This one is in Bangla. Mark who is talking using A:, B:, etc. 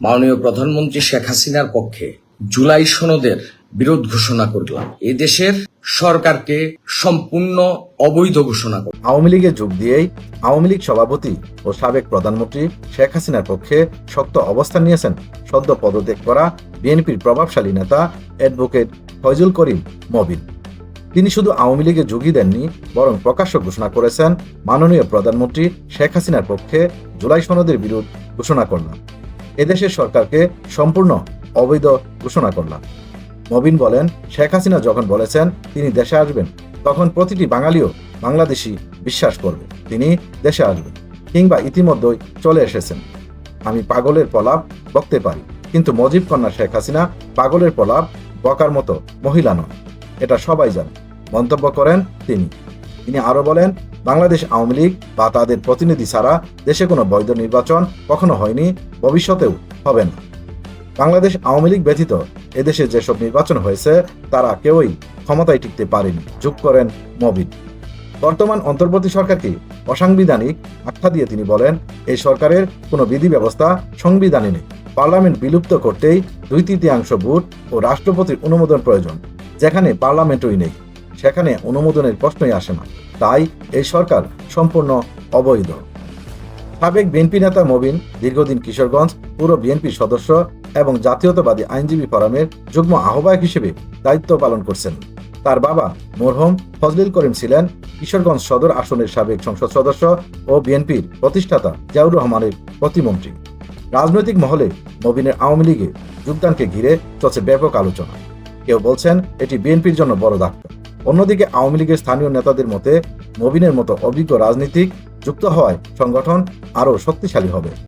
A: মাননীয় প্রধানমন্ত্রী শেখ হাসিনার পক্ষে জুলাই সনদের বিরোধ ঘোষণা করলাম। এই দেশের সরকারকে সম্পূর্ণ অবৈধ ঘোষণা করলাম
B: আওয়ামী লীগে যোগ দিয়েই আওয়ামী লীগ সভাপতি ও সাবেক প্রধানমন্ত্রী শেখ হাসিনার পক্ষে শক্ত অবস্থান নিয়েছেন। সদ্য পদত্যাগ করা বিএনপির প্রভাবশালী নেতা অ্যাডভোকেট ফয়জুল করিম মবিন। তিনি শুধু আওয়ামী লীগে যোগই দেননি, বরং প্রকাশ্য ঘোষণা করেছেন মাননীয় প্রধানমন্ত্রী শেখ হাসিনার পক্ষে জুলাই সনদের বিরোধ ঘোষণা করলাম। এদেশের সরকারকে সম্পূর্ণ অবৈধ ঘোষণা করলাম। মবিন বলেন, শেখ হাসিনা যখন বলেছেন তিনি দেশে আসবেন, তখন প্রতিটি বাঙালিও বাংলাদেশি বিশ্বাস করবে, তিনি দেশে আসবেন কিংবা ইতিমধ্যেই চলে এসেছেন। আমি পাগলের প্রলাপ বকতে পারি, কিন্তু মজিব কন্যা শেখ হাসিনা পাগলের প্রলাপ বকার মতো মহিলা নয় এটা সবাই জানে, মন্তব্য করেন তিনি। তিনি আরও বলেন বাংলাদেশ আওয়ামী লীগ বা তাদের প্রতিনিধি ছাড়া দেশে কোনো বৈধ নির্বাচন কখনো হয়নি, ভবিষ্যতেও হবে না। বাংলাদেশ আওয়ামী লীগ ব্যতীত এদেশে যেসব নির্বাচন হয়েছে, তারা কেউই ক্ষমতায় টিকতে পারেনি। যোগ করেন মবিন। বর্তমান অন্তর্বর্তী সরকারকে অসাংবিধানিক আখ্যা দিয়ে তিনি বলেন এই সরকারের কোনো বিধি ব্যবস্থা সংবিধানে নেই। পার্লামেন্ট বিলুপ্ত করতেই দুই তৃতীয়াংশ ভোট ও রাষ্ট্রপতির অনুমোদন প্রয়োজন, যেখানে পার্লামেন্টই নেই। সেখানে অনুমোদনের প্রশ্নই আসে না। তাই এই সরকার সম্পূর্ণ অবৈধ। সাবেক বিএনপি নেতা মবিন, দীর্ঘদিন কিশোরগঞ্জ পুরো বিএনপির সদস্য এবং জাতীয়তাবাদী আইনজীবী ফোরামের যুগ্ম আহ্বায়ক হিসেবে দায়িত্ব পালন করছেন। তার বাবা মরহুম ফজলিল করিম ছিলেন কিশোরগঞ্জ সদর আসনের সাবেক সংসদ সদস্য ও বিএনপির প্রতিষ্ঠাতা জিয়াউর রহমানের প্রতিমন্ত্রী। রাজনৈতিক মহলে মবিনের আওয়ামী লীগে যোগদানকে ঘিরে চলছে ব্যাপক আলোচনা। কেউ বলছেন এটি বিএনপির জন্য বড় ধাক্কা। অন্যদিকে আওয়ামী লীগের স্থানীয় নেতাদের মতে মবিনের মতো অভিজ্ঞ রাজনীতিক যুক্ত হওয়ায় সংগঠন আরও শক্তিশালী হবে।